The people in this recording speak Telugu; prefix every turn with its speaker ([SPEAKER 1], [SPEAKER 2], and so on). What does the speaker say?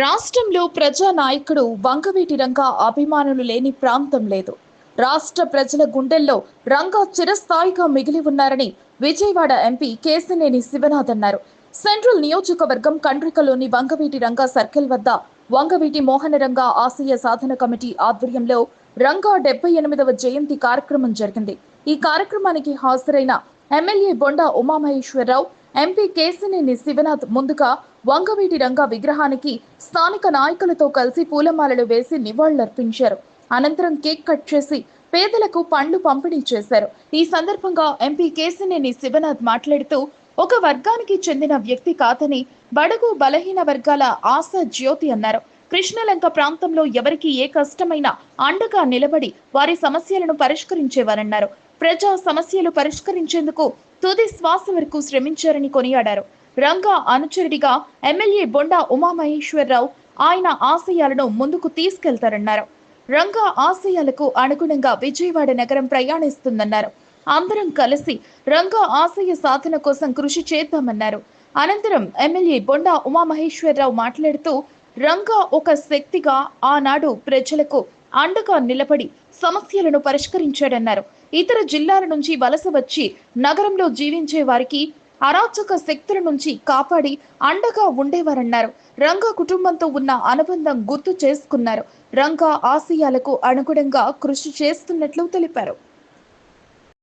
[SPEAKER 1] రాష్ట్రంలో ప్రజా నాయకుడు వంగవీటి రంగా అభిమానులు లేని ప్రాంతం లేదు. రాష్ట్ర ప్రజల గుండెల్లో రంగా చిరస్థాయిగా మిగిలి ఉన్నారని విజయవాడ ఎంపీ కేసినేని శివనాథ్ అన్నారు. సెంట్రల్ నియోజకవర్గం కండ్రికలోని వంగవీటి రంగా సర్కిల్ వద్ద వంగవీటి మోహన రంగా ఆశయ సాధన కమిటీ ఆధ్వర్యంలో రంగా డెబ్బై ఎనిమిదవ జయంతి కార్యక్రమం జరిగింది. ఈ కార్యక్రమానికి హాజరైన ఎమ్మెల్యే బొండా ఉమామహేశ్వరరావు ఎంపీ కేసినేని శివనాథ్ ముందుగా వంగవీటి రంగ విగ్రహానికి స్థానిక నాయకులతో కలిసి పూలమాలలు వేసి నివాళులర్పించారు అనంతరం కేక్ కట్ చేసి పేదలకు పండ్లు పంపిణీ చేశారు ఈ సందర్భంగా ఎంపీ కేసినేని శివనాథ్ మాట్లాడుతూ ఒక వర్గానికి చెందిన వ్యక్తి కాదని బడుగు బలహీన వర్గాల ఆశ జ్యోతి అన్నారు కృష్ణలంక ప్రాంతంలో ఎవరికి ఏ కష్టమైనా అండగా నిలబడి వారి సమస్యలను పరిష్కరించేవారన్నారు ప్రజా సమస్యలు పరిష్కరించేందుకు తుది శ్వాస వరకు శ్రమించారని కొనియాడారు. రంగా అనుచరుడిగా ఎమ్మెల్యే బొండా ఉమామహేశ్వరరావు ఆయన ఆశయాలను ముందుకు తీసుకెళ్తారన్నారు. రంగా ఆశయాలకు అనుగుణంగా విజయవాడ నగరం ప్రయాణిస్తుందన్నారు. అందరం కలిసి రంగా ఆశయ సాధన కోసం కృషి చేద్దామన్నారు. అనంతరం ఎమ్మెల్యే బొండా ఉమామహేశ్వరరావు మాట్లాడుతూ రంగా ఒక శక్తిగా ఆనాడు ప్రజలకు అండగా నిలబడి సమస్యలను పరిష్కరించాడన్నారు. ఇతర జిల్లాల నుంచి వలస వచ్చి నగరంలో జీవించే వారికి అరాచక శక్తుల నుంచి కాపాడి అండగా ఉండేవారన్నారు. రంగా కుటుంబంతో ఉన్న అనుబంధం గుర్తు చేసుకున్నారు. రంగా ఆశయాలకు అనుగుణంగా కృషి చేస్తున్నట్లు తెలిపారు.